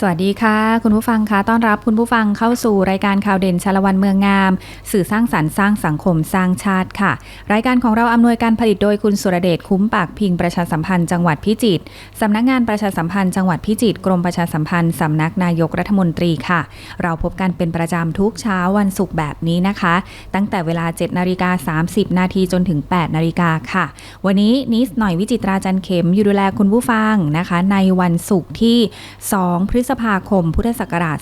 สวัสดีค่ะ คุณผู้ฟังคะต้อนรับคุณผู้ฟังเข้าสู่รายการข่าวเด่นชาละวันเมืองงาม สื่อสร้างสรรค์สร้างสังคมสร้างชาติค่ะ รายการของเราอำนวยการผลิตโดยคุณสุรเดชคุ้มปากพิงประชาสัมพันธ์จังหวัดพิจิตรสำนักงานประชาสัมพันธ์จังหวัดพิจิตรกรมประชาสัมพันธ์สำนักนายกรัฐมนตรีค่ะ เราพบกันเป็นประจำทุกเช้าวันศุกร์แบบนี้นะคะ ตั้งแต่เวลา7นาฬิกา30 นาทีจนถึง 8นาฬิกาค่ะ วันนี้นิสหน่อยวิจิตราจันเข็มอยู่ดูแลคุณผู้ฟังนะคะ ในวันศุกร์ที่ 2 พฤษภาคม พุทธศักราช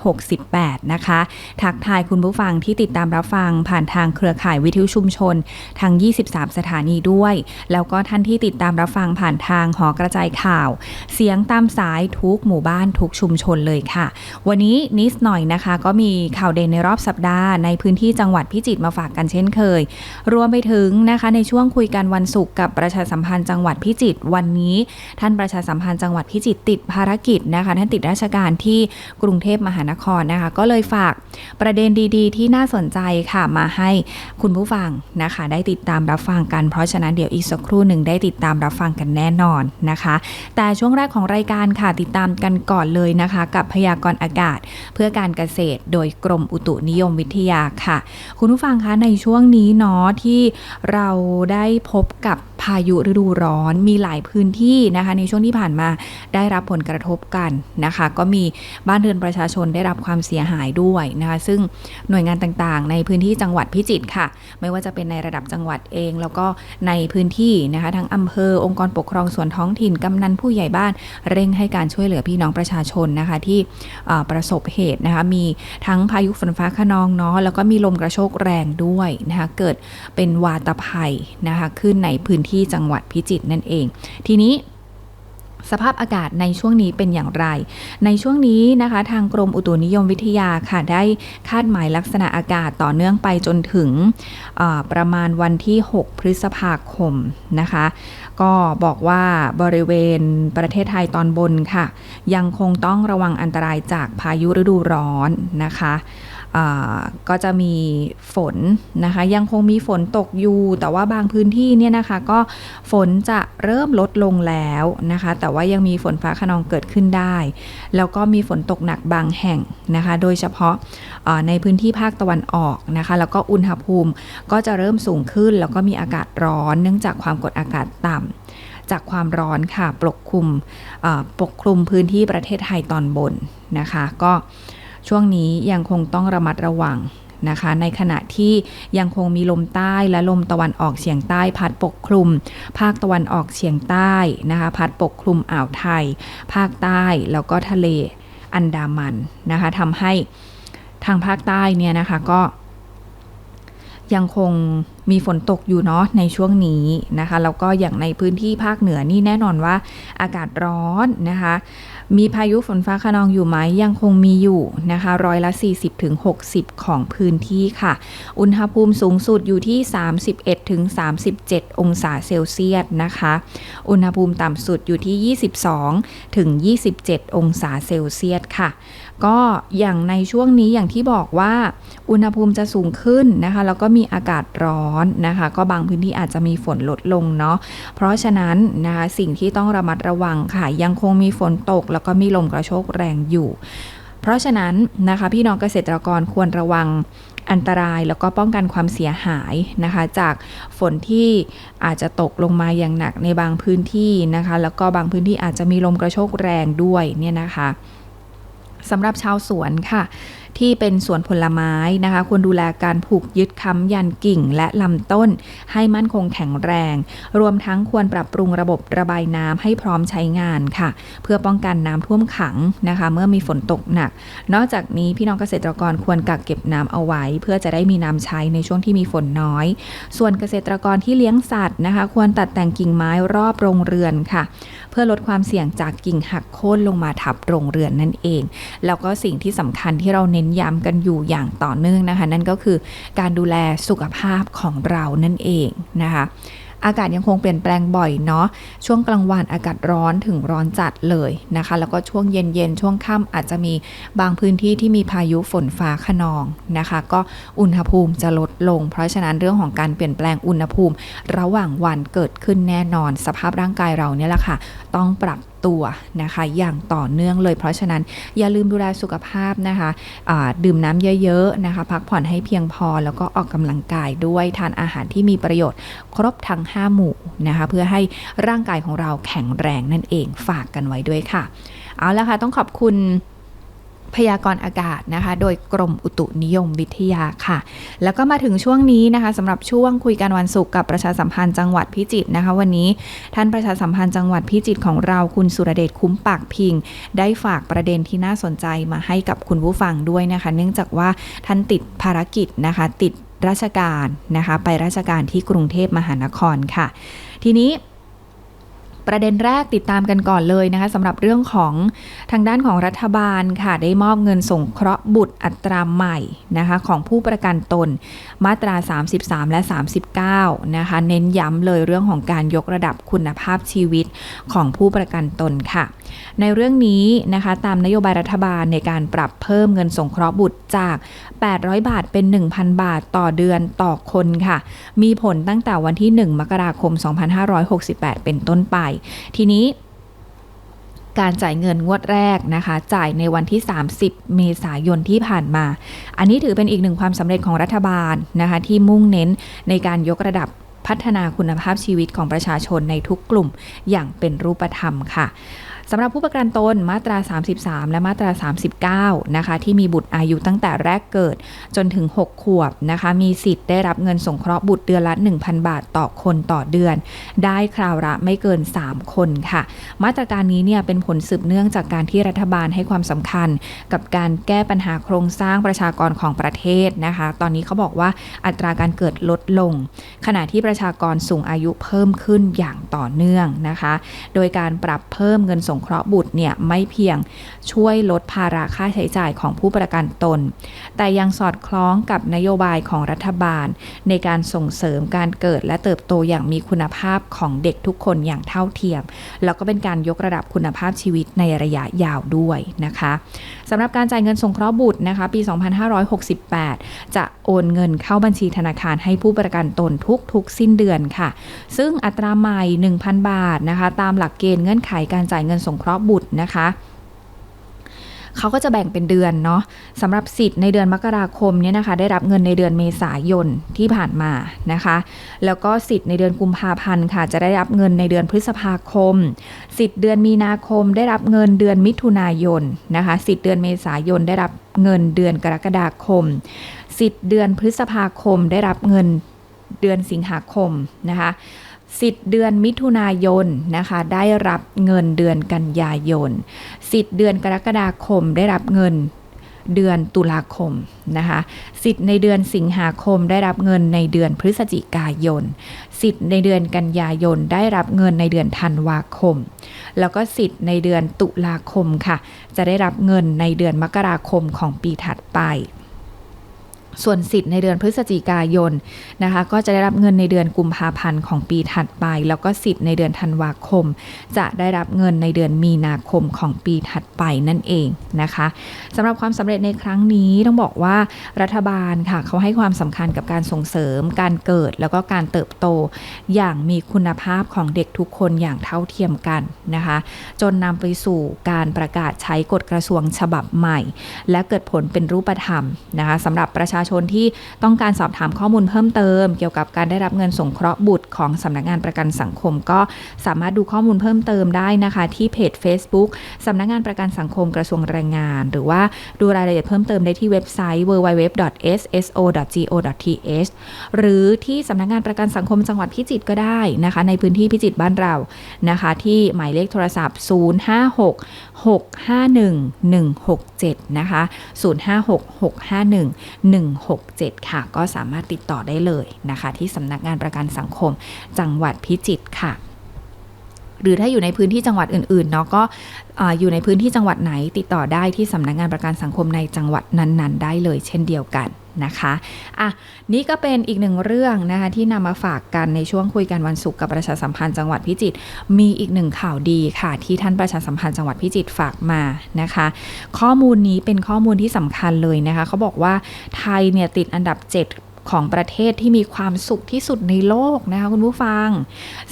2568 นะคะ ทักทายคุณผู้ฟังที่ติดตามรับฟังผ่านทางเครือข่ายวิทยุชุมชนทาง 23 สถานีด้วย แล้วก็ท่านที่ติดตามรับฟังผ่านทางหอกระจายข่าว เสียงตามสายทุกหมู่บ้านทุกชุมชนเลยค่ะ วันนี้นิสหน่อยนะคะ ก็มีข่าวเด่นในรอบสัปดาห์ในพื้นที่จังหวัดพิจิตรมาฝากกันเช่นเคย รวมไปถึงนะคะในช่วงคุยกันวันศุกร์กับประชาสัมพันธ์จังหวัดพิจิตรวันนี้ ท่านประชาสัมพันธ์จังหวัดพิจิตรติดภารกิจนะคะท่านติดราชการที่กรุงเทพมหานครนะคะ ก็เลยฝากประเด็นดีๆ ที่น่าสนใจค่ะมาให้คุณผู้ฟังนะคะ ได้ติดตามรับฟังกัน เพราะฉะนั้นเดี๋ยวอีกสักครู่หนึ่งได้ติดตามรับฟังกันแน่นอนนะคะ แต่ช่วงแรกของรายการค่ะติดตามกันก่อนเลยนะคะ กับพยากรณ์อากาศเพื่อการเกษตร โดยกรมอุตุนิยมวิทยาค่ะ คุณผู้ฟังคะในช่วงนี้เนาะที่เราได้พบกับพายุฤดูร้อนมีหลายพื้นที่นะคะ ในช่วงที่ผ่านมาได้รับผลกระทบกันนะคะ ก็มีบ้านเรือนประชาชนได้รับความเสียหายด้วยนะคะ ซึ่งหน่วยงานต่างๆ ในพื้นที่จังหวัดพิจิตรค่ะ ไม่ว่าจะเป็นในระดับจังหวัดเอง แล้วก็ในพื้นที่นะคะทั้งอำเภอองค์กรปกครองส่วนท้องถิ่นกำนันผู้ใหญ่บ้านเร่งให้การช่วยเหลือพี่น้องประชาชนนะคะที่ประสบเหตุนะคะมีทั้งพายุฝนฟ้าขนองเนาะแล้วก็มีลมกระโชกแรงด้วยนะคะเกิดเป็นวาตภัยนะคะขึ้นในพื้นที่จังหวัดพิจิตรนั่นเอง ทีนี้ สภาพอากาศในช่วงนี้เป็นอย่างไร ในช่วงนี้นะคะทางกรมอุตุนิยมวิทยาค่ะได้คาดหมายลักษณะอากาศต่อเนื่องไปจนถึงประมาณวันที่ 6 พฤษภาคมนะคะ ก็บอกว่าบริเวณประเทศไทยตอนบนค่ะ ยังคงต้องระวังอันตรายจากพายุฤดูร้อนนะคะ ก็จะมีฝนนะคะ ยังคงมีฝนตกอยู่ แต่ว่าบางพื้นที่เนี่ยนะคะ ก็ฝนจะเริ่มลดลงแล้วนะคะ แต่ว่ายังมีฝนฟ้าขนองเกิดขึ้นได้ แล้วก็มีฝนตกหนักบางแห่งนะคะ โดยเฉพาะในพื้นที่ภาคตะวันออกนะคะ แล้วก็อุณหภูมิก็จะเริ่มสูงขึ้น แล้วก็มีอากาศร้อน เนื่องจากความกดอากาศต่ำจากความร้อนค่ะปกคลุมปกคลุมพื้นที่ประเทศไทยตอนบนนะคะ ก็ ช่วงนี้ยังคงต้องระมัดระวังนะคะ ในขณะที่ยังคงมีลมใต้และลมตะวันออกเฉียงใต้พัดปกคลุม ภาคตะวันออกเฉียงใต้นะคะ พัดปกคลุมอ่าวไทย ภาคใต้แล้วก็ทะเลอันดามันนะคะทำให้ทางภาคใต้เนี่ยนะคะก็ ยังคงมีฝนตกอยู่เนาะในช่วงนี้นะคะ แล้วก็อย่างในพื้นที่ภาคเหนือนี่แน่นอนว่าอากาศร้อนนะคะ มีพายุฝนฟ้าขนองอยู่ไหมยังคงมีอยู่นะคะร้อยละ 40ถึง60 ของพื้นที่ค่ะ อุณหภูมิสูงสุดอยู่ที่ 31ถึง37 องศาเซลเซียสนะคะ อุณหภูมิต่ำสุดอยู่ที่ 22ถึง27 องศาเซลเซียสค่ะ ก็อย่างในช่วงนี้อย่างที่บอกว่าอุณหภูมิจะสูงขึ้นนะคะแล้วก็มีอากาศร้อนนะคะ ก็บางพื้นที่อาจจะมีฝนลดลงเนาะเพราะฉะนั้นนะคะสิ่งที่ต้องระมัดระวังค่ะ ยังคงมีฝนตก แล้วก็มีลมกระโชกแรงอยู่ เพราะฉะนั้นนะคะพี่น้องเกษตรกรควรระวังอันตรายแล้วก็ป้องกันความเสียหายนะคะ จากฝนที่อาจจะตกลงมาอย่างหนักในบางพื้นที่นะคะ แล้วก็บางพื้นที่อาจจะมีลมกระโชกแรงด้วยเนี่ยนะคะ สำหรับชาวสวนค่ะ ที่เป็นสวนผลไม้นะคะ ควรดูแลการผูกยึดค้ำยันกิ่งและลำต้น ให้มั่นคงแข็งแรง รวมทั้งควรปรับปรุงระบบระบายน้ำให้พร้อมใช้งานค่ะ เพื่อป้องกันน้ำท่วมขังนะคะ เมื่อมีฝนตกหนัก นอกจากนี้พี่น้องเกษตรกรควรกักเก็บน้ำเอาไว้ เพื่อจะได้มีน้ำใช้ในช่วงที่มีฝนน้อย ส่วนเกษตรกรที่เลี้ยงสัตว์นะคะ ควรตัดแต่งกิ่งไม้รอบโรงเรือนค่ะ เพื่อลดความเสี่ยงจากกิ่งหักโค่นลงมาทับโรงเรือนนั่นเอง แล้วก็สิ่งที่สำคัญที่เราเน้นน้นย้ำกันอยู่อย่างต่อเนื่องนะคะ นั่นก็คือการดูแลสุขภาพของเรานั่นเองนะคะอากาศยังคงเปลี่ยนแปลงบ่อยเนาะช่วงกลางวันอากาศร้อนถึงร้อนจัดเลยนะคะ แล้วก็ช่วงเย็นๆช่วงค่ำอาจจะมีบางพื้นที่ที่มีพายุฝนฟ้าขนองนะคะ ก็อุณหภูมิจะลดลง เพราะฉะนั้นเรื่องของการเปลี่ยนแปลงอุณหภูมิ ระหว่างวันเกิดขึ้นแน่นอน สภาพร่างกายเราเนี่ยแหละค่ะ ต้องปรับ ตัวนะคะ อย่างต่อเนื่องเลย เพราะฉะนั้นอย่าลืมดูแลสุขภาพนะคะะดื่มน้ำเยอะๆนะคะ พักผ่อนให้เพียงพอแล้วก็ออกกำลังกายด้วยทานอาหารที่มีประโยชน์ ครบทั้ง 5 หมู่นะคะ เพื่อให้ร่างกายของเราแข็งแรงนั่นเองฝากกันไว้ด้วยค่ะ เอาละค่ะ ต้องขอบคุณ พยากรณ์อากาศนะคะ โดยกรมอุตุนิยมวิทยาค่ะ แล้วก็มาถึงช่วงนี้นะคะสำหรับช่วงคุยกันวันศุกร์กับประชาสัมพันธ์จังหวัดพิจิตรนะคะ วันนี้ท่านประชาสัมพันธ์จังหวัดพิจิตรของเราคุณสุรเดชคุ้มปากพิง ได้ฝากประเด็นที่น่าสนใจมาให้กับคุณผู้ฟังด้วยนะคะ เนื่องจากว่าท่านติดภารกิจนะคะ ติดราชการนะคะ ไปราชการที่กรุงเทพมหานครค่ะ ทีนี้ ประเด็นแรกติดตามกันก่อนเลยนะคะสำหรับเรื่องของทางด้านของรัฐบาลค่ะได้มอบเงินสงเคราะห์บุตรอัตราใหม่นะคะของผู้ประกันตนมาตรา 33 และ 39 นะคะเน้นย้ำเลยเรื่องของการยกระดับคุณภาพชีวิตของผู้ประกันตนค่ะ ในเรื่องนี้นะคะตามนโยบายรัฐบาลในการปรับเพิ่มเงินสงเคราะห์บุตรจาก 800 บาทเป็น 1,000 บาทต่อเดือนต่อคนค่ะ มีผลตั้งแต่วันที่ 1 มกราคม 2568 เป็นต้นไปทีนี้การจ่ายเงินงวดแรกนะคะ จ่ายในวันที่ 30 เมษายนที่ผ่านมา อันนี้ถือเป็นอีกหนึ่งความสำเร็จของรัฐบาลนะคะ ที่มุ่งเน้นในการยกระดับพัฒนาคุณภาพชีวิตของประชาชนในทุกกลุ่มอย่างเป็นรูปธรรมค่ะ สำหรับผู้ประกันตนมาตรา 33 และมาตรา 39 นะคะ ที่มีบุตรอายุตั้งแต่แรกเกิดจนถึง 6 ขวบนะคะ มีสิทธิ์ได้รับเงินสงเคราะห์บุตรเดือนละ 1,000 บาทต่อคนต่อเดือน ได้คราวละไม่เกิน 3 คนค่ะ มาตรการนี้เนี่ยเป็นผลสืบเนื่องจากการที่รัฐบาลให้ความสำคัญ กับการแก้ปัญหาโครงสร้างประชากรของประเทศนะคะ ตอนนี้เขาบอกว่าอัตราการเกิดลดลง ขณะที่ประชากรสูงอายุเพิ่มขึ้นอย่างต่อเนื่องนะคะ โดยการปรับเพิ่มเงินสงเคราะห์บุตรเนี่ยไม่เพียงช่วยลดภาระค่าใช้จ่ายของผู้ประกันตน แต่ยังสอดคล้องกับนโยบายของรัฐบาล ในการส่งเสริมการเกิดและเติบโตอย่างมีคุณภาพของเด็กทุกคนอย่างเท่าเทียม แล้วก็เป็นการยกระดับคุณภาพชีวิตในระยะยาวด้วยนะคะสำหรับการจ่ายเงินสงเคราะห์บุตรนะคะปี 2568 จะโอนเงินเข้าบัญชีธนาคารให้ผู้ประกันตนทุกๆ สิ้นเดือนค่ะ ซึ่งอัตราใหม่ 1,000 บาทนะคะ ตามหลักเกณฑ์เงื่อนไขการจ่ายเงินสงงเคราะห์บุตรนะคะเขาก็จะแบ่งเป็นเดือนเนาะสำหรับสิทธิ์ในเดือนมกราคมเนี่ยนะคะ ได้รับเงินในเดือนเมษายนที่ผ่านมานะคะ แล้วก็สิทธิ์ในเดือนกุมภาพันธ์ค่ะ จะได้รับเงินในเดือนพฤษภาคม สิทธิ์เดือนมีนาคม ได้รับเงินเดือนมิถุนายนนะคะ สิทธิ์เดือนเมษายนได้รับเงินเดือนกรกฎาคม สิทธิ์เดือนพฤษภาคม ได้รับเงินเดือนสิงหาคมนะคะ สิทธิ์เดือนมิถุนายนนะคะ ได้รับเงินเดือนกันยายน สิทธิ์เดือนกรกฎาคมได้รับเงินเดือนตุลาคมนะคะ สิทธิ์ในเดือนสิงหาคมได้รับเงินในเดือนพฤศจิกายน สิทธิ์ในเดือนกันยายนได้รับเงินในเดือนธันวาคม แล้วก็สิทธิ์ในเดือนตุลาคมค่ะ จะได้รับเงินในเดือนมกราคมของปีถัดไป ส่วนสิทธิ์ในเดือนพฤศจิกายนนะคะก็จะได้รับเงินในเดือนกุมภาพันธ์ของปีถัดไป แล้วก็สิทธิ์ในเดือนธันวาคม จะได้รับเงินในเดือนมีนาคมของปีถัดไปนั่นเองนะคะสำหรับความสำเร็จในครั้งนี้ต้องบอกว่ารัฐบาลค่ะเขาให้ความสำคัญกับการส่งเสริม การเกิดแล้วก็การเติบโต อย่างมีคุณภาพของเด็กทุกคนอย่างเท่าเทียมกันนะคะจนนำไปสู่การประกาศใช้กฎกระทรวงฉบับใหม่ และเกิดผลเป็นรูปธรรมนะคะสำหรับประชาชนที่ต้องการสอบถามข้อมูลเพิ่มเติม เกี่ยวกับการได้รับเงินสงเคราะห์บุตรของสำนักงานประกันสังคม ก็สามารถดูข้อมูลเพิ่มเติมได้นะคะ ที่เพจ Facebook สำนักงานประกันสังคมกระทรวงแรงงาน หรือว่าดูรายละเอียดเพิ่มเติมได้ที่เว็บไซต์ www.sso.go.th หรือที่สำนักงานประกันสังคมจังหวัดพิจิตรก็ได้นะคะ ในพื้นที่พิจิตรบ้านเรานะคะ ที่หมายเลขโทรศัพท์ 056 651 167 นะคะ 056 651 167 ค่ะ ก็สามารถติดต่อได้เลยนะคะ ที่สำนักงานประกันสังคมจังหวัดพิจิตรค่ะ หรือถ้าอยู่ในพื้นที่จังหวัดอื่นๆเนาะก็อ่าอยู่ในพื้นที่จังหวัดไหนติดต่อได้ที่สำนักงานประกันสังคมในจังหวัดนั้นๆ ได้เลย เช่นเดียวกัน นะคะอะนี่ก็เป็นอีกหนึ่งเรื่องนะคะที่นำมาฝากกันในช่วงคุยกันวันศุกร์กับประชาสัมพันธ์จังหวัดพิจิตรมีอีกหนึ่งข่าวดีค่ะ ที่ท่านประชาสัมพันธ์จังหวัดพิจิตรฝากมานะคะ ข้อมูลนี้เป็นข้อมูลที่สำคัญเลยนะคะเขาบอกว่าไทยเนี่ยติดอันดับ 7ของประเทศที่มีความสุขที่สุดในโลกนะคะคุณผู้ฟัง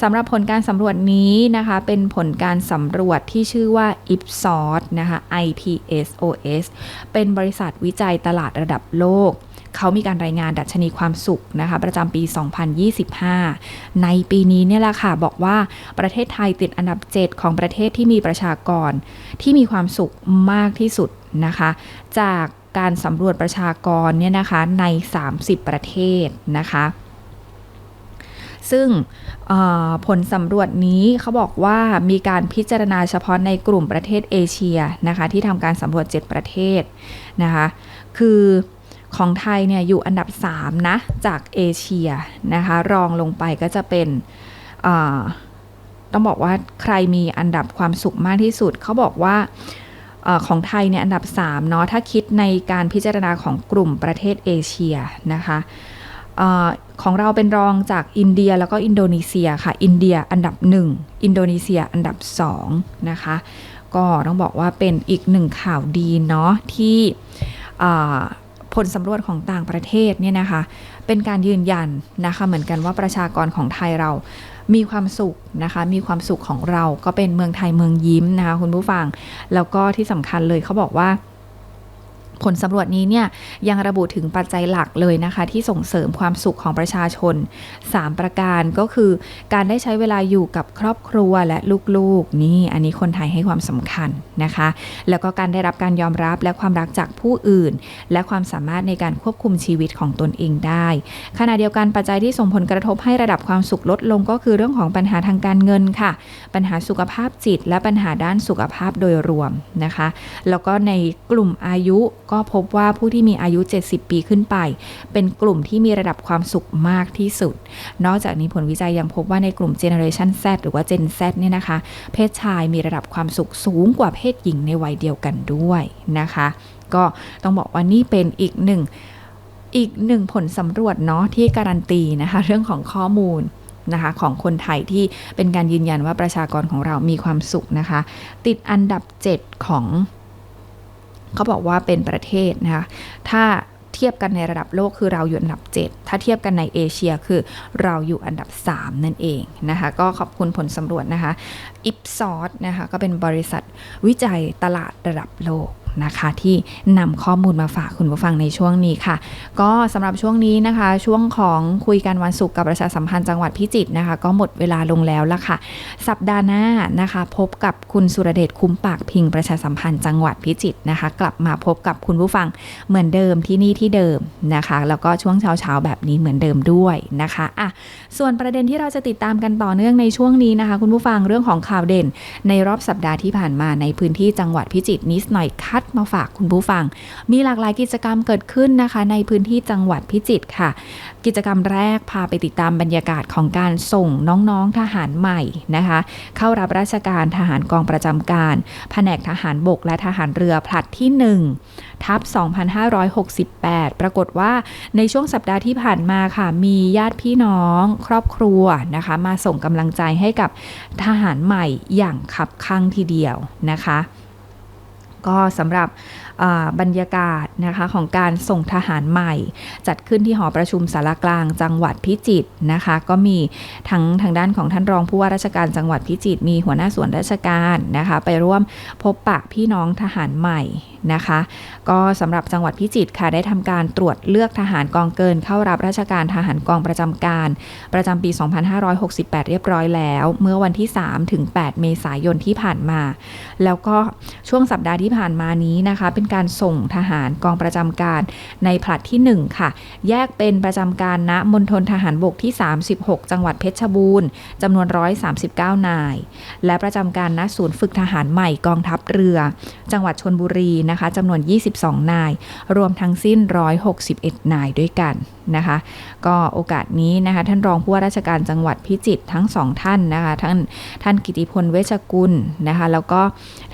สำหรับผลการสำรวจนี้นะคะ เป็นผลการสำรวจที่ชื่อว่า Ipsos นะคะ IPSOS เป็นบริษัทวิจัยตลาดระดับโลก เขามีการรายงานดัชนีความสุขนะคะประจำปี 2025 ในปีนี้เนี่ยแหละค่ะบอกว่าประเทศไทยติดอันดับ 7 ของประเทศที่มีประชากรที่มีความสุขมากที่สุดนะคะ จากการสำรวจประชากรเนี่ยนะคะใน 30 ประเทศนะคะซึ่งผลสำรวจนี้เขาบอกว่ามีการพิจารณาเฉพาะในกลุ่มประเทศเอเชียนะคะที่ทำการสำรวจ 7 ประเทศนะคะคือ ของไทยเนี่ยอยู่อันดับ 3 นะ จากเอเชียนะคะ รองลงไปก็จะเป็นต้องบอกว่าใครมีอันดับความสุขมากที่สุด เขาบอกว่าอของไทยเนี่ยอันดับ 3 เนาะถ้าคิดในการพิจารณาของกลุ่มประเทศเอเชียนะคะอของเราเป็นรองจากอินเดียแล้วก็อินโดนีเซียค่ะ อินเดียอันดับ 1 อินโดนีเซียอันดับ 2 นะคะ ก็ต้องบอกว่าเป็นอีกหนึ่งข่าวดีเนาะที่ ผลสำรวจของต่างประเทศเนี่ยนะคะ เป็นการยืนยันนะคะเหมือนกันว่าประชากรของไทยเรามีความสุขนะคะ มีความสุขของเราก็เป็นเมืองไทยเมืองยิ้มนะคะคุณผู้ฟัง แล้วก็ที่สำคัญเลยเขาบอกว่า ผลสำรวจนี้เนี่ยยังระบุถึงปัจจัยหลักเลยนะคะ ที่ส่งเสริมความสุขของประชาชน 3 ประการก็คือการได้ใช้เวลาอยู่กับครอบครัวและลูกๆ นี่อันนี้คนไทยให้ความสำคัญนะคะ แล้วก็การได้รับการยอมรับและความรักจากผู้อื่น และความสามารถในการควบคุมชีวิตของตนเองได้ ขณะเดียวกันปัจจัยที่ส่งผลกระทบให้ระดับความสุขลดลงก็คือเรื่องของปัญหาทางการเงินค่ะ ปัญหาสุขภาพจิต และปัญหาด้านสุขภาพโดยรวมนะคะ แล้วก็ในกลุ่มอายุก็พบว่าผู้ที่มีอายุ 70 ปีขึ้นไป เป็นกลุ่มที่มีระดับความสุขมากที่สุด นอกจากนี้ผลวิจัยยังพบว่าในกลุ่ม Generation Z หรือว่า Gen Z เนี่ยนะคะ เพศชายมีระดับความสุขสูงกว่าเพศหญิงในวัยเดียวกันด้วยนะคะ ก็ต้องบอกว่านี่เป็นอีกหนึ่งอีกหนึ่งผลสำรวจเนาะที่การันตีนะคะเรื่องของข้อมูลนะคะของคนไทยที่เป็นการยืนยันว่าประชากรของเรามีความสุขนะคะ ติดอันดับ 7 ของ เขาบอกว่าเป็นประเทศนะคะถ้าเทียบกันในระดับโลกคือเราอยู่อันดับ 7 ถ้าเทียบกันในเอเชียคือเราอยู่อันดับ 3 นั่นเองนะคะ ก็ขอบคุณผลสำรวจนะคะ Ipsos นะคะก็เป็นบริษัทวิจัยตลาดระดับโลก นะคะ ที่นำข้อมูลมาฝากคุณผู้ฟังในช่วงนี้ค่ะ ก็สำหรับช่วงนี้นะคะ ช่วงของคุยกันวันศุกร์กับประชาสัมพันธ์จังหวัดพิจิตรนะคะ ก็หมดเวลาลงแล้วละค่ะ สัปดาห์หน้านะคะ พบกับคุณสุรเดชคุ้มปากพิงประชาสัมพันธ์จังหวัดพิจิตรนะคะ กลับมาพบกับคุณผู้ฟังเหมือนเดิมที่นี่ที่เดิมนะคะ แล้วก็ช่วงเช้าๆแบบนี้เหมือนเดิมด้วยนะคะอะส่วนประเด็นที่เราจะติดตามกันต่อเนื่องในช่วงนี้นะคะ คุณผู้ฟังเรื่องของข่าวเด่น ในรอบสัปดาห์ที่ผ่านมาในพื้นที่จังหวัดพิจิตรนิดหน่อยคัดมาฝากคุณผู้ฟัง มีหลากหลายกิจกรรมเกิดขึ้นนะคะ ในพื้นที่จังหวัดพิจิตรค่ะ กิจกรรมแรกพาไปติดตามบรรยากาศของการส่งน้องๆทหารใหม่นะคะ เข้ารับราชการทหารกองประจำการ แผนกทหารบกและทหารเรือผลัดที่ 1 ทับ2568 ปรากฏว่าในช่วงสัปดาห์ที่ผ่านมาค่ะ มีญาติพี่น้องครอบครัวนะคะ มาส่งกำลังใจให้กับทหารใหม่อย่างขับข้างทีเดียวนะคะ ก็สำหรับบรรยากาศนะคะของการส่งทหารใหม่ จัดขึ้นที่หอประชุมสารกลางจังหวัดพิจิตรนะคะ ก็มีทั้งทางด้านของท่านรองผู้ว่าราชการจังหวัดพิจิตรมีหัวหน้าส่วนราชการนะคะ ไปร่วมพบปะพี่น้องทหารใหม่นะคะ ก็สำหรับจังหวัดพิจิตรค่ะได้ทำการตรวจเลือกทหารกองเกิน เข้ารับราชการทหารกองประจำการ ประจำปี 2568 เรียบร้อยแล้ว เมื่อวันที่3ถึง8เมษายนที่ผ่านมา แล้วก็ช่วงสัปดาห์ที่ผ่านมานี้นะคะ เป็นการส่งทหารกองประจำการในผลัดที่ 1 ค่ะ แยกเป็นประจำการณมณฑลทหารบกที่ 36 จังหวัดเพชรบูรณ์จำนวน 139 นาย และประจำการณศูนย์ฝึกทหารใหม่กองทัพเรือ จังหวัดชนบุรีนะคะนะคะจำนวน 22 นาย รวมทั้งสิ้น 161 นายด้วยกัน นะคะ ก็โอกาสนี้นะคะท่านรองผู้ว่าราชการจังหวัดพิจิตรทั้งสองท่านนะคะท่านท่านกิติพลเวชกุลนะคะแล้วก็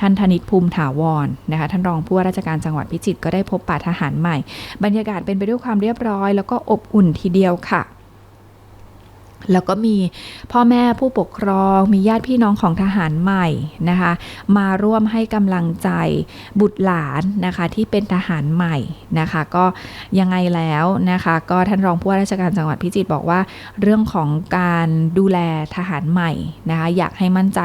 ท่านธนิตภูมิถาวรนะคะท่านรองผู้ว่าราชการจังหวัดพิจิตรก็ได้พบปะทหารใหม่ บรรยากาศเป็นไปด้วยความเรียบร้อย แล้วก็อบอุ่นทีเดียวค่ะ แล้วก็มีพ่อแม่ผู้ปกครองมีญาติพี่น้องของทหารใหม่นะคะมาร่วมให้กำลังใจบุตรหลานนะคะที่เป็นทหารใหม่นะคะก็ยังไงแล้วนะคะก็ท่านรองผู้ว่าราชการจังหวัดพิจิตรบอกว่า เรื่องของการดูแลทหารใหม่นะคะอยากให้มั่นใจ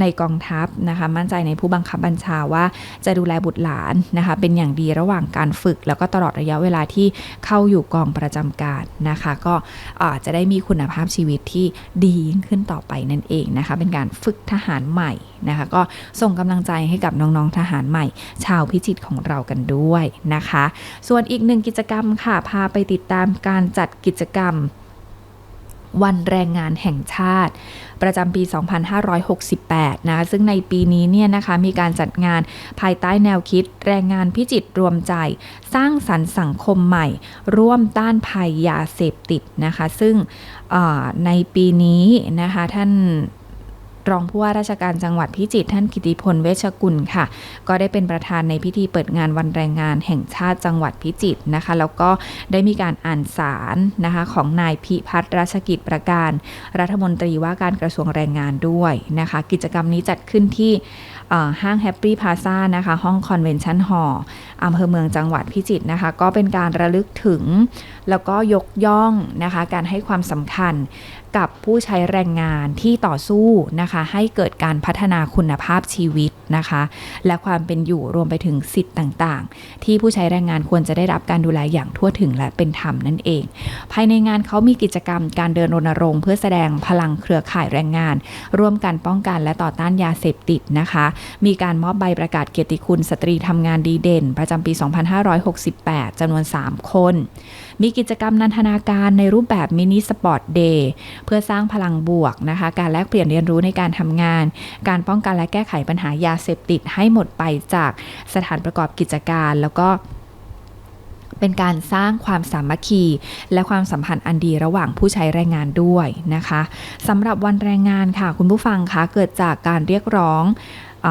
ในกองทัพนะคะมั่นใจในผู้บังคับบัญชาว่าจะดูแลบุตรหลานนะคะเป็นอย่างดีระหว่างการฝึก แล้วก็ตลอดระยะเวลาที่เข้าอยู่กองประจำการนะคะก็จจะได้มีคุณภาพชีีวิตที่ดียิ่งขึ้นต่อไปนั่นเองนะคะ เป็นการฝึกทหารใหม่นะคะ ก็ส่งกำลังใจให้กับน้องๆทหารใหม่ ชาวพิจิตรของเรากันด้วยนะคะ ส่วนอีกหนึ่งกิจกรรมค่ะ พาไปติดตามการจัดกิจกรรม วันแรงงานแห่งชาติ ประจำปี 2568นะคะซึ่งในปีนี้เนี่ยนะคะมีการจัดงานภายใต้แนวคิด แรงงานพิจิตรรวมใจ สร้างสรรค์สังคมใหม่ ร่วมต้านภัยยาเสพติดนะคะ ซึ่งในปีนี้นะคะท่าน รองผู้ว่าราชการจังหวัดพิจิตรท่านกิติพลเวชกุลค่ะ ก็ได้เป็นประธานในพิธีเปิดงานวันแรงงานแห่งชาติจังหวัดพิจิตรนะคะ แล้วก็ได้มีการอ่านสารนะคะของนายพิพัฒน์ราชกิจประการ รัฐมนตรีว่าการกระทรวงแรงงานด้วยนะคะ กิจกรรมนี้จัดขึ้นที่ห้างแฮปปี้พาซานะคะ ห้องคอนเวนชั่นฮอลล์อำเภอเมืองจังหวัดพิจิตรนะคะ ก็เป็นการระลึกถึง แล้วก็ยกย่องนะคะ การให้ความสำคัญกับผู้ใช้แรงงานที่ต่อสู้นะคะให้เกิดการพัฒนาคุณภาพชีวิตนะคะ และความเป็นอยู่รวมไปถึงสิทธิ์ต่างๆ ที่ผู้ใช้แรงงานควรจะได้รับการดูแลอย่างทั่วถึงและเป็นธรรมนั่นเอง ภายในงานเขามีกิจกรรมการเดินรณรงค์เพื่อแสดงพลังเครือข่ายแรงงาน ร่วมกันป้องกันและต่อต้านยาเสพติดนะคะ มีการมอบใบประกาศเกียรติคุณสตรีทำงานดีเด่น ประจำปี 2568จำนวน 3 คน มีกิจกรรมนันทนาการในรูปแบบมินิสปอร์ตเดย์เพื่อสร้างพลังบวกนะคะ การแลกเปลี่ยนเรียนรู้ในการทำงาน การป้องกันและแก้ไขปัญหายาเสพติดให้หมดไปจากสถานประกอบกิจการ แล้วก็เป็นการสร้างความสามัคคี และความสัมพันธ์อันดีระหว่างผู้ใช้แรงงานด้วยนะคะสำหรับวันแรงงานค่ะ คุณผู้ฟังคะเกิดจากการเรียกร้องอ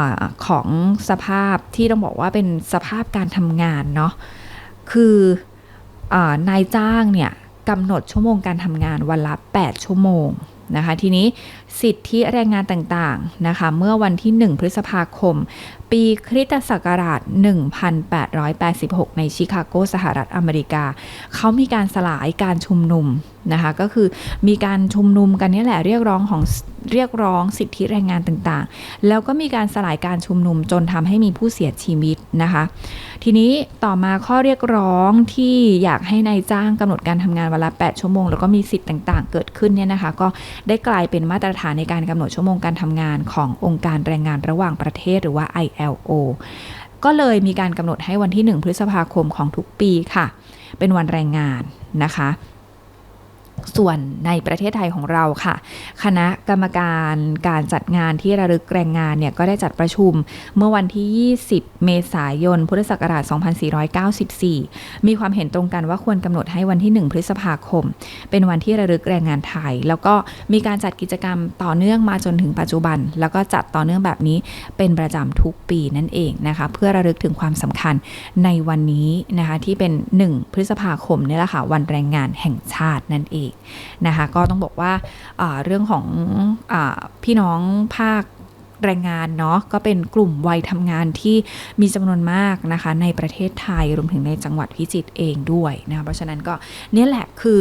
ของสภาพที่ต้องบอกว่าเป็นสภาพการทำงานเนาะคือ นายจ้างเนี่ยกำหนดชั่วโมงการทำงานวันละ 8 ชั่วโมงนะคะ ทีนี้สิทธิแรงงานต่างๆนะคะ เมื่อวันที่ 1 พฤษภาคม ปีคริสตศักราช 1886 ในชิคาโกสหรัฐอเมริกา เขามีการสลายการชุมนุม นะคะก็คือมีการชุมนุมกันนี่แหละเรียกร้องของเรียกร้องสิทธิแรงงานต่างๆ แล้วก็มีการสลายการชุมนุมจนทำให้มีผู้เสียชีวิตนะคะ ทีนี้ต่อมาข้อเรียกร้องที่อยากให้ในายจ้างกำหนดการทำงานวันละ 8 ชั่วโมง แล้วก็มีสิทธิ์ต่างๆ เกิดขึ้นเนี่ยนะคะก็ได้กลายเป็นมาตรฐานในการกำหนดชั่วโมงการทำงานขององค์การแรงงานระหว่างประเทศหรือว่า ILO ก็เลยมีการกำหนดให้วันที่ 1 พฤษภาคมของทุกปีค่ะ เป็นวันแรงงานนะคะ ส่วนในประเทศไทยของเราค่ะ คณะกรรมการการจัดงานที่ระลึกแรงงานเนี่ยก็ได้จัดประชุมเมื่อวันที่ 20 เมษายน พุทธศักราช 2494 มีความเห็นตรงกันว่าควรกำหนดให้วันที่ 1 พฤษภาคม เป็นวันที่ระลึกแรงงานไทย แล้วก็มีการจัดกิจกรรมต่อเนื่องมาจนถึงปัจจุบัน แล้วก็จัดต่อเนื่องแบบนี้เป็นประจำทุกปีนั่นเองนะคะ เพื่อระลึกถึงความสำคัญในวันนี้นะคะที่เป็น 1 พฤษภาคมนี่แหละค่ะวันแรงงานแห่งชาตินั่นเองนะคะก็ต้องบอกว่าเรื่องของอพี่น้องภาคแรงงานเนาะก็เป็นกลุ่มวัยทำงานที่มีจำนวนมากนะคะในประเทศไทยรวมถึงในจังหวัดพิจิตรเองด้วยนะคะเพราะฉะนั้นก็เนี่ยแหละคือ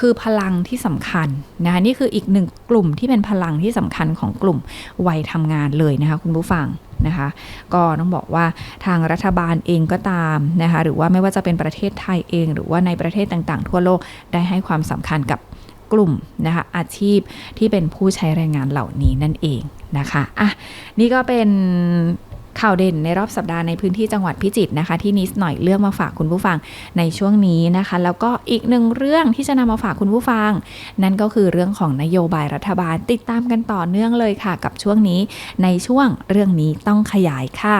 คือพลังที่สำคัญนะคะนี่คืออีกหนึ่งกลุ่มที่เป็นพลังที่สำคัญของกลุ่มวัยทำงานเลยนะคะคุณผู้ฟังนะคะก็ต้องบอกว่าทางรัฐบาลเองก็ตามนะคะหรือว่าไม่ว่าจะเป็นประเทศไทยเอง หรือว่าในประเทศต่างๆ ทั่วโลกได้ให้ความสำคัญกับกลุ่มนะคะอาชีพที่เป็นผู้ใช้แรงงานเหล่านี้นั่นเองนะคะอะนี่ก็เป็น ข่าวเด่นในรอบสัปดาห์ในพื้นที่จังหวัดพิจิตรนะคะ ที่นิสหน่อยเลือกมาฝากคุณผู้ฟังในช่วงนี้นะคะ แล้วก็อีกหนึ่งเรื่องที่จะนำมาฝากคุณผู้ฟัง นั่นก็คือเรื่องของนโยบายรัฐบาลติดตามกันต่อเนื่องเลยค่ะ กับช่วงนี้ในช่วงเรื่องนี้ต้องขยายค่ะ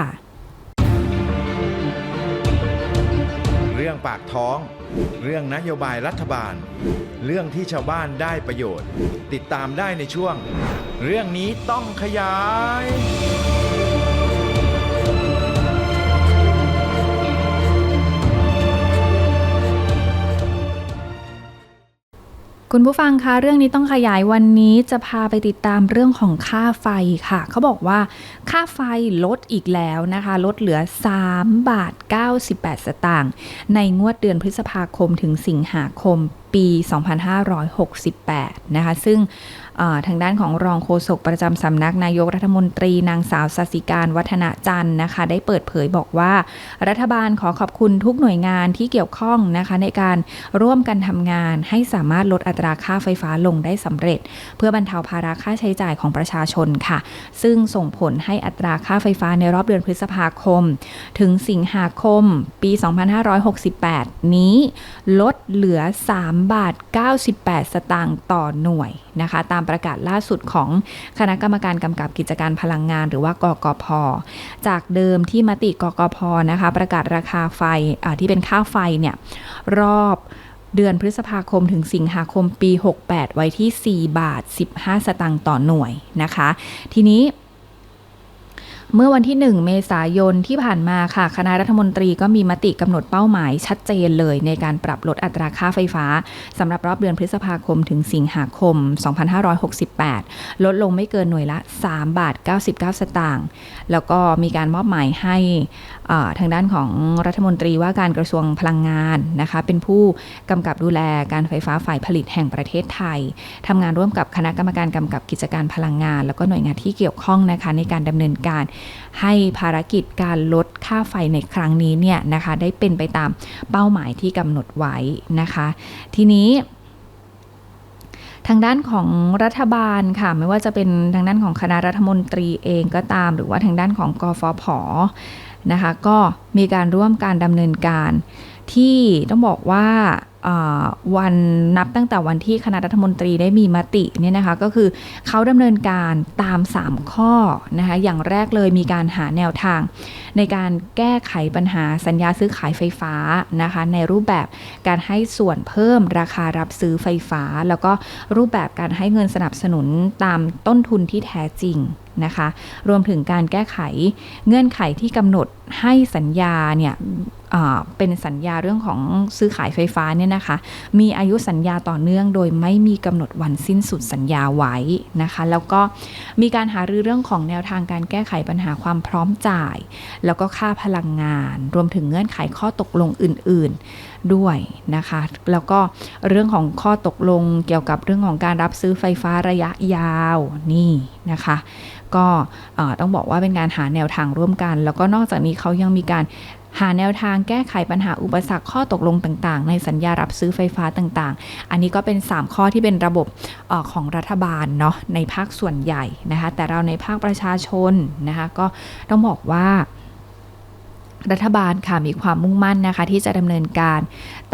เรื่องปากท้อง เรื่องนโยบายรัฐบาล เรื่องที่ชาวบ้านได้ประโยชน์ ติดตามได้ในช่วง เรื่องนี้ต้องขยาย คุณผู้ฟังคะเรื่องนี้ต้องขยายวันนี้จะพาไปติดตามเรื่องของค่าไฟค่ะ เขาบอกว่าค่าไฟลดอีกแล้วนะคะ ลดเหลือ 3 บาท 98 สตางค์ในงวดเดือนพฤษภาคมถึงสิงหาคมปี 2568 นะคะ ซึ่งทางด้านของรองโฆษกประจำสำนักนายกรัฐมนตรีนางสาวสสิการวัฒนจันทร์นะคะ ได้เปิดเผยบอกว่า รัฐบาลขอขอบคุณทุกหน่วยงานที่เกี่ยวข้องนะคะ ในการร่วมกันทำงานให้สามารถลดอัตราค่าไฟฟ้าลงได้สำเร็จ เพื่อบรรเทาภาระค่าใช้จ่ายของประชาชนค่ะ ซึ่งส่งผลให้อัตราค่าไฟฟ้าในรอบเดือนพฤษภาคม ถึงสิงหาคม ปี 2568 นี้ลดเหลือ 3บาท 98 สตางค์ต่อหน่วยนะคะ ตามประกาศล่าสุดของคณะกรรมการกำกับกิจการพลังงาน หรือว่ากกพ จากเดิมที่มติกกพนะคะ ประกาศราคาไฟที่เป็นค่าไฟเนี่ยรอบเดือนพฤษภาคมถึงสิงหาคมปี 68 ไว้ที่ 4 บาท 15 สตางค์ต่อหน่วยนะคะ ทีนี้ เมื่อวันที่ 1 เมษายนที่ผ่านมาค่ะ คณะรัฐมนตรีก็มีมติกำหนดเป้าหมายชัดเจนเลยในการปรับลดอัตราค่าไฟฟ้าสำหรับรอบเดือนพฤษภาคมถึงสิงหาคม 2568 ลดลงไม่เกินหน่วยละ 3 บาท 99 สตางค์แล้วก็มีการมอบหมายให้ทางด้านของรัฐมนตรีว่าการกระทรวงพลังงานนะคะเป็นผู้กำกับดูแลการไฟฟ้าฝ่ายผลิตแห่งประเทศไทยทำงานร่วมกับคณะกรรมการกำกับกิจการพลังงาน แล้วก็หน่วยงานที่เกี่ยวข้องนะคะในการดำเนินการให้ภารกิจการลดค่าไฟในครั้งนี้เนี่ยนะคะได้เป็นไปตามเป้าหมายที่กำหนดไว้นะคะ ทีนี้ทางด้านของรัฐบาลค่ะไม่ว่าจะเป็นทางด้านของคณะรัฐมนตรีเองก็ตาม หรือว่าทางด้านของกฟผนะคะก็มีการร่วมการดำเนินการที่ต้องบอกว่าอ่าวันนับตั้งแต่วันที่คณะรัฐมนตรีได้มีมติเนี่ยนะคะก็คือเขาดำเนินการตาม 3 ข้อนะคะอย่างแรกเลยมีการหาแนวทาง ในการแก้ไขปัญหาสัญญาซื้อขายไฟฟ้านะคะในรูปแบบการให้ส่วนเพิ่มราคารับซื้อไฟฟ้า แล้วก็รูปแบบการให้เงินสนับสนุนตามต้นทุนที่แท้จริงนะคะรวมถึงการแก้ไขเงื่อนไขที่กำหนดให้สัญญาเนี่ยเป็นสัญญาเรื่องของซื้อขายไฟฟ้าเนี่ยนะคะ มีอายุสัญญาต่อเนื่อง โดยไม่มีกำหนดวันสิ้นสุดสัญญาไว้นะคะ แล้วก็มีการหารือเรื่องของแนวทางการแก้ไขปัญหาความพร้อมจ่าย แล้วก็ค่าพลังงาน รวมถึงเงื่อนไขข้อตกลงอื่น ๆด้วยนะคะ แล้วก็เรื่องของข้อตกลงเกี่ยวกับเรื่องของการรับซื้อไฟฟ้าระยะยาวนี่นะคะก็ต้องบอกว่าเป็นการหาแนวทางร่วมกัน แล้วก็นอกจากนี้เขายังมีการ หาแนวทางแก้ไขปัญหาอุปสรรคข้อตกลงต่างๆ ในสัญญารับซื้อไฟฟ้าต่างๆ อันนี้ก็เป็น 3 ข้อที่เป็นระบบออของรัฐบาลเนาะในภาคส่วนใหญ่นะคะแต่เราในภาคประชาชนนะคะก็ต้องบอกว่า รัฐบาลค่ะมีความมุ่งมั่นนะคะ ที่จะดำเนินการ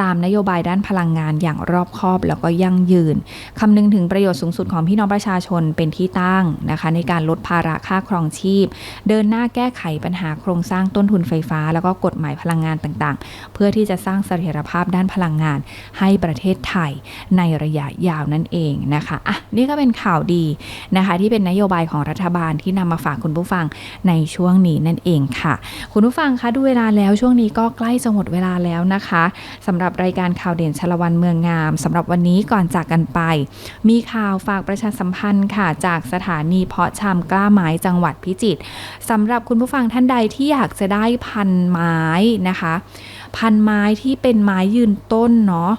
ตามนโยบายด้านพลังงานอย่างรอบคอบแล้วก็ยั่งยืนคำนึงถึงประโยชน์สูงสุดของพี่น้องประชาชนเป็นที่ตั้งนะคะ ในการลดภาระค่าครองชีพ เดินหน้าแก้ไขปัญหาโครงสร้างต้นทุนไฟฟ้า แล้วก็กฎหมายพลังงานต่างๆ เพื่อที่จะสร้างเสถียรภาพด้านพลังงานให้ประเทศไทยในระยะยาวนั่นเองนะคะอะนี่ก็เป็นข่าวดีนะคะ ที่เป็นนโยบายของรัฐบาลที่นำมาฝากคุณผู้ฟังในช่วงนี้นั่นเองค่ะ คุณผู้ฟังคะดูเวลาแล้วช่วงนี้ก็ใกล้จะหมดเวลาแล้วนะคะสำหรับรายการข่าวเด่นชลวันเมืองงามสำหรับวันนี้ก่อนจากกันไป มีข่าวฝากประชาสัมพันธ์ค่ะ จากสถานีเพาะชำกล้าไม้จังหวัดพิจิตรสำหรับคุณผู้ฟังท่านใดที่อยากจะได้พันไม้นะคะ พันไม้ที่เป็นไม้ยืนต้นเนาะ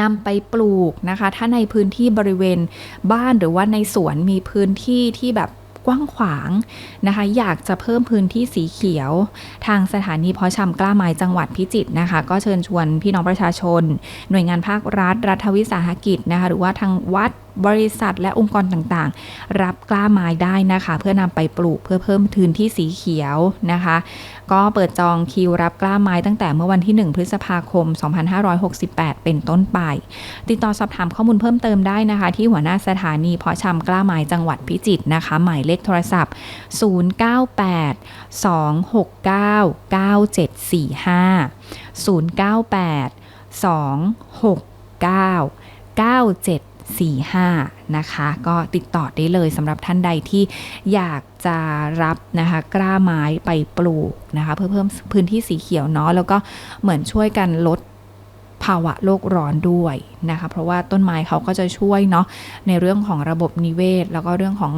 นำไปปลูกนะคะ ถ้าในพื้นที่บริเวณบ้านหรือว่าในสวนมีพื้นที่ที่แบบ กว้างขวางนะคะ อยากจะเพิ่มพื้นที่สีเขียว ทางสถานีเพาะชำกล้าไม้จังหวัดพิจิตรนะคะ ก็เชิญชวนพี่น้องประชาชน หน่วยงานภาครัฐ รัฐวิสาหกิจนะคะ หรือว่าทางวัด บริษัทและองค์กรต่างๆ รับกล้าไม้ได้นะคะ เพื่อนำไปปลูกเพื่อเพิ่มพื้นที่สีเขียวนะคะ ก็เปิดจองคิวรับกล้าไม้ตั้งแต่เมื่อวันที่ 1 พฤษภาคม 2568 เป็นต้นไป ติดต่อสอบถามข้อมูลเพิ่มเติมได้นะคะ ที่หัวหน้าสถานีเพาะชำกล้าไม้จังหวัดพิจิตรนะคะ หมายเลขโทรศัพท์ 098 269 9745 098 269 9745 นะคะ ก็ติดต่อได้เลยสำหรับท่านใดที่อยากจะรับนะคะกล้าไม้ไปปลูกนะคะ เพื่อเพิ่มพื้นที่สีเขียวเนาะแล้วก็เหมือนช่วยกันลดภาวะโลกร้อนด้วยนะคะ เพราะว่าต้นไม้เขาก็จะช่วยเนาะในเรื่องของระบบนิเวศ แล้วก็เรื่องของ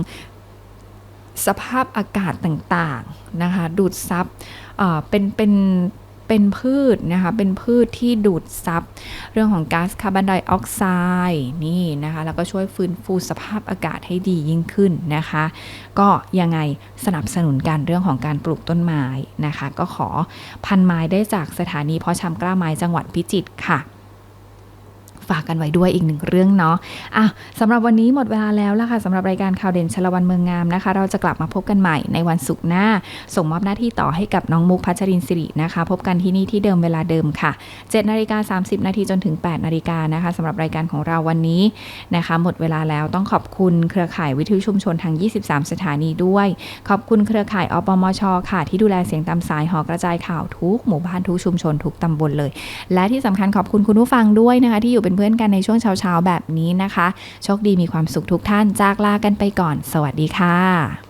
สภาพอากาศต่างๆนะคะ ดูดซับเเป็นเป็น เป็นพืชนะคะ เป็นพืชที่ดูดซับเรื่องของก๊าซคาร์บอนไดออกไซด์นี่นะคะ แล้วก็ช่วยฟื้นฟูสภาพอากาศให้ดียิ่งขึ้นนะคะ ก็ยังไงสนับสนุนการเรื่องของการปลูกต้นไม้นะคะ ก็ขอพันไม้ได้จากสถานีเพาะชำกล้าไม้จังหวัดพิจิตรค่ะ ฝากกันไว้ด้วยอีกหนึ่งเรื่องเนาะอะสำหรับวันนี้หมดเวลาแล้วล่ะค่ะสำหรับรายการข่าวเด่นชลวันเมืองงามนะคะ เราจะกลับมาพบกันใหม่ในวันศุกร์หน้า ส่งมอบหน้าที่ต่อให้กับน้องมุกพัชรินสิรินะคะ พบกันที่นี่ที่เดิมเวลาเดิมค่ะ7นาฬิกา30 นาทีจนถึง 8นาฬิกานะคะสำหรับรายการของเราวันนี้นะคะ หมดเวลาแล้วต้องขอบคุณเครือข่ายวิทยุชุมชนทาง 23 สถานีด้วย ขอบคุณเครือข่ายอปมชค่ะ ที่ดูแลเสียงตามสายหอกระจายข่าวทุกหมู่บ้านทุกชุมชนทุกตำบลเลย และที่สำคัญขอบคุณคุณผู้ฟังด้วยนะคะ ที่อยู่เป็นพื่อนกันในช่วงเช้าๆแบบนี้นะคะ โชคดีมีความสุขทุกท่านจากลากันไปก่อน สวัสดีค่ะ